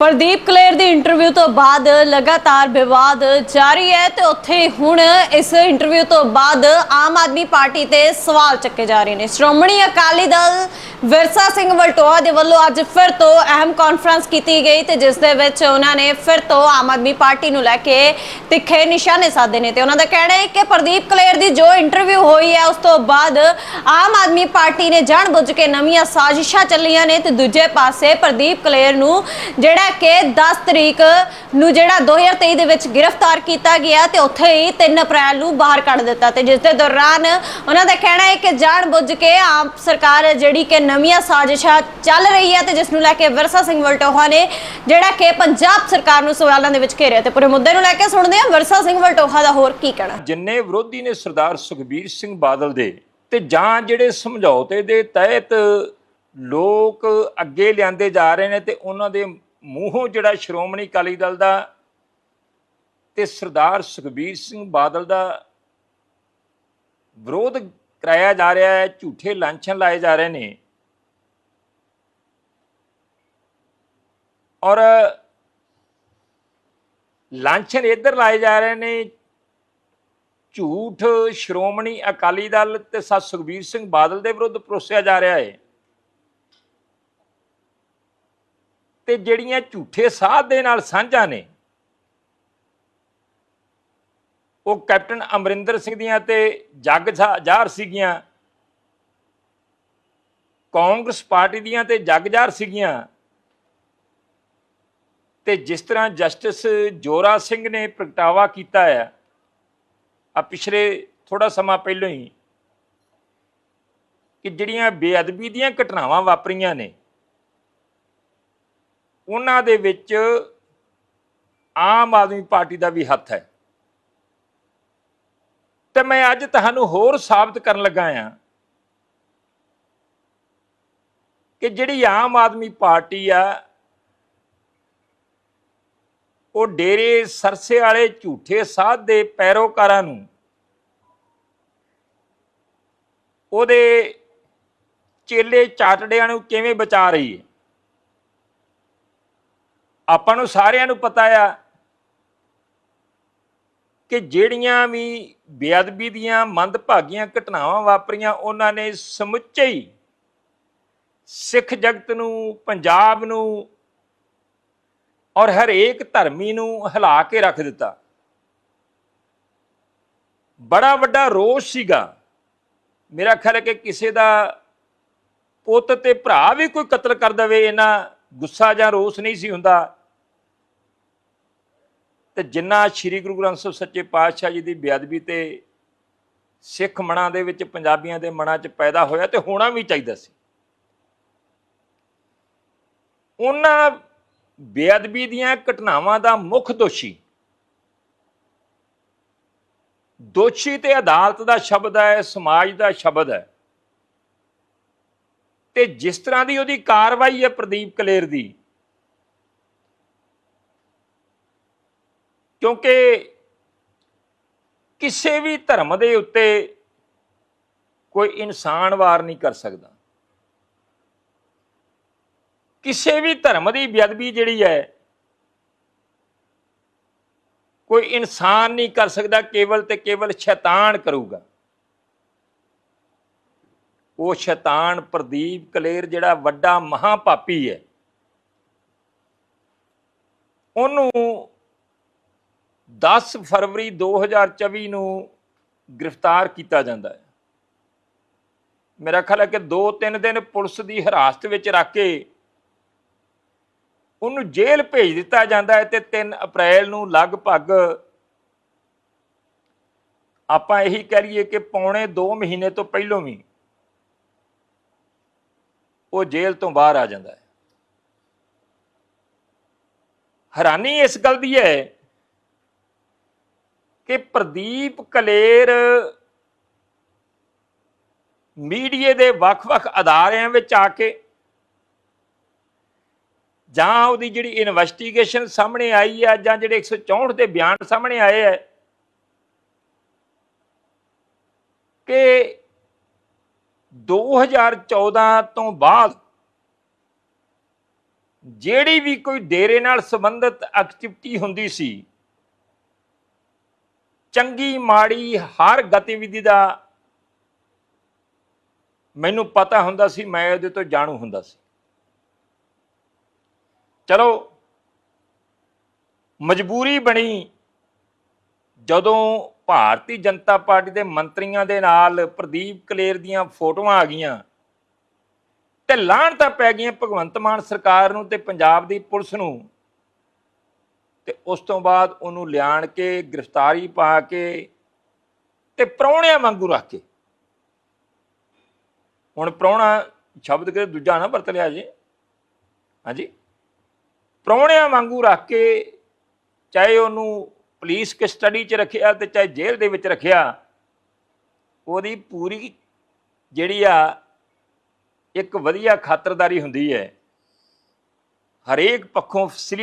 ਪ੍ਰਦੀਪ ਕਲੇਰ ਦੀ interview ਤੋਂ ਬਾਅਦ ਲਗਾਤਾਰ ਵਿਵਾਦ ਜਾਰੀ ਹੈ ਤੇ ਉੱਥੇ ਹੁਣ ਇਸ ਇੰਟਰਵਿਊ ਤੋਂ ਬਾਅਦ ਆਮ ਆਦਮੀ ਪਾਰਟੀ ਤੇ ਸਵਾਲ ਚੱਕੇ ਜਾ ਰਹੇ ਨੇ। ਸ਼੍ਰੋਮਣੀ ਅਕਾਲੀ ਦਲ ਵਿਰਸਾ ਸਿੰਘ ਵਲਟੋਆ ਦੇ ਵੱਲੋਂ ਅੱਜ ਫਿਰ ਤੋਂ ਅਹਿਮ ਕਾਨਫਰੰਸ ਕੀਤੀ ਗਈ ਤੇ ਜਿਸ ਦੇ ਵਿੱਚ ਉਹਨਾਂ ਨੇ ਫਿਰ ਤੋਂ ਆਮ ਆਦਮੀ ਪਾਰਟੀ ਨੂੰ ਲੈ ਕੇ ਤਿੱਖੇ ਨਿਸ਼ਾਨੇ ਸਾਧੇ ਨੇ ਤੇ ਉਹਨਾਂ ਦਾ ਕਹਿਣਾ ਹੈ ਕਿ ਪ੍ਰਦੀਪ ਕਲੇਰ ਦੀ ਜੋ ਇੰਟਰਵਿਊ ਹੋਈ ਹੈ, ਉਸ ਤੋਂ ਬਾਅਦ ਆਮ ਆਦਮੀ ਪਾਰਟੀ ਨੇ ਜਾਣਬੁੱਝ ਕੇ ਨਵੀਆਂ ਸਾਜ਼ਿਸ਼ਾਂ ਚੱਲੀਆਂ ਨੇ ਤੇ ਦੂਜੇ ਪਾਸੇ ਪ੍ਰਦੀਪ ਕਲੇਰ ਨੂੰ ਜਿਹੜਾ ਕਿ 10 ਤਰੀਕ ਨੂੰ ਜਿਹੜਾ 2023 ਦੇ ਵਿੱਚ ਗ੍ਰਿਫਤਾਰ ਕੀਤਾ ਗਿਆ ਤੇ ਉੱਥੇ ਹੀ 3 ਅਪ੍ਰੈਲ ਨੂੰ ਬਾਹਰ ਕੱਢ ਦਿੱਤਾ ਤੇ ਜਿਸ ਦੇ ਦੌਰਾਨ ਉਹਨਾਂ ਦਾ ਕਹਿਣਾ ਹੈ ਕਿ ਜਾਣਬੁੱਝ ਕੇ ਆਮ ਸਰਕਾਰ ਜਿਹੜੀ ਕਿ ਨਵੀਆਂ ਸਾਜ਼ਿਸ਼ਾਂ ਚੱਲ ਰਹੀ ਹੈ ਤੇ ਜਿਸ ਨੂੰ ਲੈ ਕੇ ਵਿਰਸਾ ਸਿੰਘ ਵਲਟੋਹਾ ਨੇ ਜਿਹੜਾ ਕਿ ਪੰਜਾਬ ਸਰਕਾਰ ਨੂੰ ਸਵਾਲਾਂ ਦੇ ਵਿੱਚ ਘੇਰਿਆ ਤੇ ਪੂਰੇ ਮੁੱਦੇ ਨੂੰ ਲੈ ਕੇ ਸੁਣਦੇ ਹਾਂ ਵਿਰਸਾ ਸਿੰਘ ਵਲਟੋਹਾ ਦਾ ਹੋਰ ਕੀ ਕਹਿਣਾ। ਜਿੰਨੇ ਵਿਰੋਧੀ ਨੇ ਸਰਦਾਰ ਸੁਖਬੀਰ ਸਿੰਘ ਬਾਦਲ ਦੇ ਤੇ ਜਾਂ ਜਿਹੜੇ ਸਮਝੌਤੇ ਦੇ ਤਹਿਤ ਲੋਕ ਅੱਗੇ ਲਿਆਂਦੇ ਜਾ ਰਹੇ ਨੇ ਤੇ ਉਹਨਾਂ ਦੇ ਮੂੰਹੋਂ ਜਿਹੜਾ ਸ਼੍ਰੋਮਣੀ ਅਕਾਲੀ ਦਲ ਦਾ ਤੇ ਸਰਦਾਰ ਸੁਖਬੀਰ ਸਿੰਘ ਬਾਦਲ ਦਾ ਵਿਰੋਧ ਕਰਾਇਆ ਜਾ ਰਿਹਾ ਹੈ, ਝੂਠੇ ਲਾਂਛਨ ਲਾਏ ਜਾ ਰਹੇ ਨੇ। ਔਰ ਲਾਂਛਨ ਇੱਧਰ ਲਾਏ ਜਾ ਰਹੇ ਨੇ, ਝੂਠ ਸ਼੍ਰੋਮਣੀ ਅਕਾਲੀ ਦਲ ਤੇ ਸਤ ਸੁਖਬੀਰ ਸਿੰਘ ਬਾਦਲ ਦੇ ਵਿਰੁੱਧ ਪਰੋਸਿਆ ਜਾ ਰਿਹਾ ਹੈ। ਤੇ ਜਿਹੜੀਆਂ ਝੂਠੇ ਸਾਧ ਦੇ ਨਾਲ ਸਾਂਝਾਂ ਨੇ, ਉਹ ਕੈਪਟਨ ਅਮਰਿੰਦਰ ਸਿੰਘ ਦੀਆਂ ਤੇ ਜੱਗ ਜ਼ਾਹਰ ਸੀਗੀਆਂ, ਕਾਂਗਰਸ ਪਾਰਟੀ ਦੀਆਂ ਤੇ ਜੱਗ ਜ਼ਾਹਰ ਸੀਗੀਆਂ, ਤੇ ਜਿਸ ਤਰ੍ਹਾਂ ਜਸਟਿਸ ਜੋਰਾ ਸਿੰਘ ਨੇ ਪ੍ਰਗਟਾਵਾ ਕੀਤਾ ਹੈ ਆ ਪਿਛਲੇ ਥੋੜਾ ਸਮਾਂ ਪਹਿਲਾਂ ਹੀ, ਕਿ ਜਿਹੜੀਆਂ ਬੇਅਦਬੀ ਦੀਆਂ ਘਟਨਾਵਾਂ ਵਾਪਰੀਆਂ ਨੇ ਉਹਨਾਂ ਦੇ ਵਿੱਚ ਆਮ ਆਦਮੀ ਪਾਰਟੀ ਦਾ ਵੀ ਹੱਥ ਹੈ। ਤੇ ਮੈਂ ਅੱਜ ਤੁਹਾਨੂੰ ਹੋਰ ਸਾਬਤ ਕਰਨ ਲੱਗਾ ਆ ਕਿ ਜਿਹੜੀ ਆਮ ਆਦਮੀ ਪਾਰਟੀ ਆ, ਉਹ ਡੇਰੇ ਸਰਸੇ ਵਾਲੇ ਝੂਠੇ ਸਾਧ ਦੇ ਪੈਰੋਕਾਰਾਂ ਨੂੰ ਉਹਦੇ ਚੇਲੇ ਚਾਟੜਿਆਂ ਨੂੰ ਕਿਵੇਂ ਬਚਾ ਰਹੀ ਹੈ? ਆਪਾਂ ਨੂੰ ਸਾਰਿਆਂ ਨੂੰ ਪਤਾ ਆ ਕਿ ਜਿਹੜੀਆਂ ਵੀ ਬੇਅਦਬੀ ਦੀਆਂ ਮੰਦਭਾਗੀਆਂ ਘਟਨਾਵਾਂ ਵਾਪਰੀਆਂ, ਉਹਨਾਂ ਨੇ ਸਮੁੱਚੇ ਹੀ ਸਿੱਖ ਜਗਤ ਨੂੰ, ਪੰਜਾਬ ਨੂੰ ਔਰ ਹਰੇਕ ਧਰਮੀ ਨੂੰ ਹਿਲਾ ਕੇ ਰੱਖ ਦਿੱਤਾ। ਬੜਾ ਵੱਡਾ ਰੋਸ ਸੀਗਾ। ਮੇਰਾ ਖਿਆਲ ਹੈ ਕਿ ਕਿਸੇ ਦਾ ਪੁੱਤ ਤੇ ਭਰਾ ਵੀ ਕੋਈ ਕਤਲ ਕਰ ਦਵੇ ਇਹਨਾਂ ਗੁੱਸਾ ਜਾਂ ਰੋਸ ਨਹੀਂ ਸੀ ਹੁੰਦਾ। ਤੇ ਜਿੰਨਾ ਸ੍ਰੀ ਗੁਰੂ ਗ੍ਰੰਥ ਸਾਹਿਬ ਸੱਚੇ ਪਾਤਸ਼ਾਹ ਜੀ ਦੀ ਬੇਅਦਬੀ ਤੇ ਸਿੱਖ ਮਨਾਂ ਦੇ ਵਿੱਚ ਪੰਜਾਬੀਆਂ ਦੇ ਮਨਾਂ 'ਚ ਪੈਦਾ ਹੋਇਆ ਤੇ ਹੋਣਾ ਵੀ ਚਾਹੀਦਾ ਸੀ। ਉਹਨਾਂ ਬੇਅਦਬੀ ਦੀਆਂ ਘਟਨਾਵਾਂ ਦਾ ਮੁੱਖ ਦੋਸ਼ੀ ਦੋਸ਼ੀ ਤੇ ਅਦਾਲਤ ਦਾ ਸ਼ਬਦ ਹੈ, ਸਮਾਜ ਦਾ ਸ਼ਬਦ ਹੈ। ਤੇ ਜਿਸ ਤਰ੍ਹਾਂ ਦੀ ਉਹਦੀ ਕਾਰਵਾਈ ਹੈ ਪ੍ਰਦੀਪ ਕਲੇਰ ਦੀ ਕਿਉਂਕਿ ਕਿਸੇ ਵੀ ਧਰਮ ਦੇ ਉੱਤੇ ਕੋਈ ਇਨਸਾਨ ਵਾਰ ਨਹੀਂ ਕਰ ਸਕਦਾ। ਕਿਸੇ ਵੀ ਧਰਮ ਦੀ ਬੇਅਦਬੀ ਜਿਹੜੀ ਹੈ, ਕੋਈ ਇਨਸਾਨ ਨਹੀਂ ਕਰ ਸਕਦਾ, ਕੇਵਲ ਤੇ ਕੇਵਲ ਸ਼ੈਤਾਨ ਕਰੂਗਾ। ਉਹ ਸ਼ੈਤਾਨ ਪ੍ਰਦੀਪ ਕਲੇਰ ਜਿਹੜਾ ਵੱਡਾ ਮਹਾਪਾਪੀ ਹੈ, ਉਹਨੂੰ 10 ਫਰਵਰੀ 2024 ਨੂੰ ਗ੍ਰਿਫਤਾਰ ਕੀਤਾ ਜਾਂਦਾ ਹੈ। ਮੇਰਾ ਖਿਆਲ ਹੈ ਕਿ 2-3 ਦਿਨ ਪੁਲਿਸ ਦੀ ਹਿਰਾਸਤ ਵਿੱਚ ਰੱਖ ਕੇ ਉਹਨੂੰ ਜੇਲ੍ਹ ਭੇਜ ਦਿੱਤਾ ਜਾਂਦਾ ਹੈ ਤੇ 3 ਅਪ੍ਰੈਲ ਨੂੰ ਲਗਭਗ ਆਪਾਂ ਇਹੀ ਕਹਿ ਲਈਏ ਕਿ ਪੌਣੇ 2 ਮਹੀਨੇ ਤੋਂ ਪਹਿਲਾਂ ਵੀ ਉਹ ਜੇਲ੍ਹ ਤੋਂ ਬਾਹਰ ਆ ਜਾਂਦਾ ਹੈ। ਹੈਰਾਨੀ ਇਸ ਗੱਲ ਦੀ ਹੈ ਕਿ ਪ੍ਰਦੀਪ ਕਲੇਰ ਮੀਡੀਏ ਦੇ ਵੱਖ-ਵੱਖ ਅਦਾਰਿਆਂ ਵਿੱਚ ਆ ਕੇ ਜਾਂ ਉਹਦੀ ਜਿਹੜੀ ਇਨਵੈਸਟੀਗੇਸ਼ਨ ਸਾਹਮਣੇ ਆਈ ਹੈ ਜਾਂ ਜਿਹੜੇ 164 ਦੇ ਬਿਆਨ ਸਾਹਮਣੇ ਆਏ ਹੈ ਕਿ 2014 ਤੋਂ ਬਾਅਦ ਜਿਹੜੀ ਵੀ ਕੋਈ ਡੇਰੇ ਨਾਲ ਸੰਬੰਧਿਤ ਐਕਟੀਵਿਟੀ ਹੁੰਦੀ ਸੀ ਚੰਗੀ ਮਾੜੀ ਹਰ ਗਤੀਵਿਧੀ ਦਾ ਮੈਨੂੰ ਪਤਾ ਹੁੰਦਾ ਸੀ, ਮੈਂ ਉਹਦੇ ਤੋਂ ਜਾਣੂ ਹੁੰਦਾ ਸੀ। ਚਲੋ, ਮਜਬੂਰੀ ਬਣੀ ਜਦੋਂ ਭਾਰਤੀ ਜਨਤਾ ਪਾਰਟੀ ਦੇ ਮੰਤਰੀਆਂ ਦੇ ਨਾਲ ਪ੍ਰਦੀਪ ਕਲੇਰ ਦੀਆਂ ਫੋਟੋਆਂ ਆ ਗਈਆਂ ਤੇ ਲਾਹਣ ਤਾਂ ਪੈ ਗਈਆਂ ਭਗਵੰਤ ਮਾਨ ਸਰਕਾਰ ਨੂੰ ਤੇ ਪੰਜਾਬ ਦੀ ਪੁਲਿਸ ਨੂੰ। ਤੇ ਉਸ ਤੋਂ ਬਾਅਦ ਉਹਨੂੰ ਲਿਆਣ ਕੇ, ਗ੍ਰਿਫਤਾਰੀ ਪਾ ਕੇ ਤੇ ਪ੍ਰਾਹੁਣਿਆਂ ਵਾਂਗੂ ਰੱਖ ਕੇ। ਹੁਣ ਪ੍ਰਾਹੁਣਾ ਸ਼ਬਦ ਕਿਤੇ ਦੂਜਾ ਨਾ ਵਰਤ ਲਿਆ ਜੀ। ਹਾਂਜੀ? ਪ੍ਰਾਹੁਣਿਆਂ ਵਾਂਗੂ ਰੱਖ ਕੇ ਚਾਹੇ ਉਹਨੂੰ ਪੁਲਿਸ ਕਸਟਡੀ 'ਚ ਰੱਖਿਆ ਤੇ ਚਾਹੇ ਜੇਲ੍ਹ ਦੇ ਵਿੱਚ ਰੱਖਿਆ, ਉਹਦੀ ਪੂਰੀ ਜਿਹੜੀ ਆ ਇੱਕ ਵਧੀਆ ਖਾਤਰਦਾਰੀ ਹੁੰਦੀ ਹੈ। ਹਰੇਕ ਪੱਖੋਂ ਫੈਸਿਲਿਟੀ